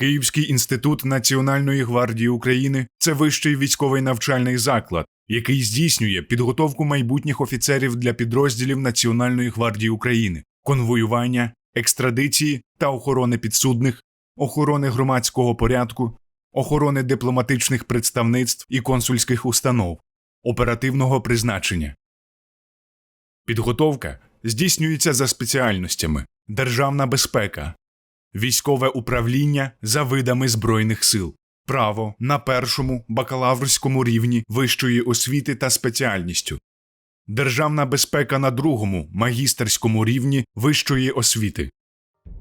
Київський інститут Національної гвардії України це вищий військовий навчальний заклад, який здійснює підготовку майбутніх офіцерів для підрозділів Національної гвардії України, конвоювання, екстрадиції та охорони підсудних, охорони громадського порядку, охорони дипломатичних представництв і консульських установ, оперативного призначення. Підготовка здійснюється за спеціальностями державна безпека, військове управління за видами Збройних сил, право на першому бакалаврському рівні вищої освіти та спеціальністю, державна безпека на другому магістерському рівні вищої освіти.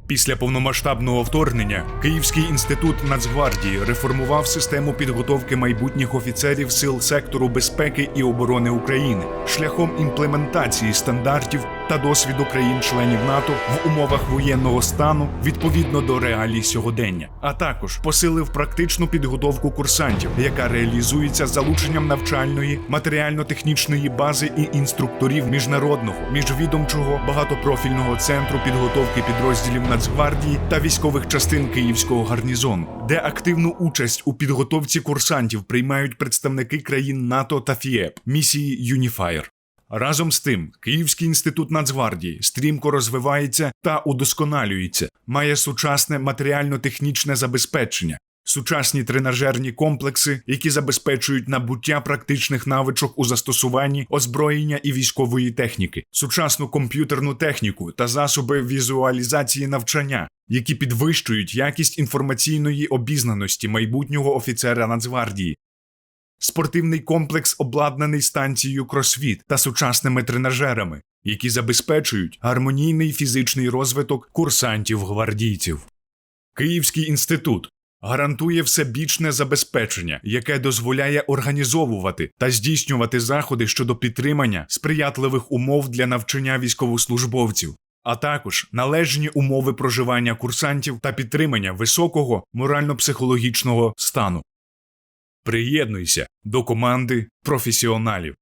Після повномасштабного вторгнення Київський інститут Нацгвардії реформував систему підготовки майбутніх офіцерів сил сектору безпеки і оборони України шляхом імплементації стандартів та досвіду країн-членів НАТО в умовах воєнного стану відповідно до реалій сьогодення, а також посилив практичну підготовку курсантів, яка реалізується залученням навчальної, матеріально-технічної бази і інструкторів міжнародного міжвідомчого багатопрофільного центру підготовки підрозділів Нацгвардії та військових частин Київського гарнізону, де активну участь у підготовці курсантів приймають представники країн НАТО та ФІЕП місії Юніфаєр. Разом з тим, Київський інститут Нацгвардії стрімко розвивається та удосконалюється, має сучасне матеріально-технічне забезпечення, сучасні тренажерні комплекси, які забезпечують набуття практичних навичок у застосуванні озброєння і військової техніки, сучасну комп'ютерну техніку та засоби візуалізації навчання, які підвищують якість інформаційної обізнаності майбутнього офіцера Нацгвардії, Спортивний комплекс обладнаний станцією кросфіт та сучасними тренажерами, які забезпечують гармонійний фізичний розвиток курсантів-гвардійців. Київський інститут гарантує всебічне забезпечення, яке дозволяє організовувати та здійснювати заходи щодо підтримання сприятливих умов для навчання військовослужбовців, а також належні умови проживання курсантів та підтримання високого морально-психологічного стану. Приєднуйся до команди професіоналів.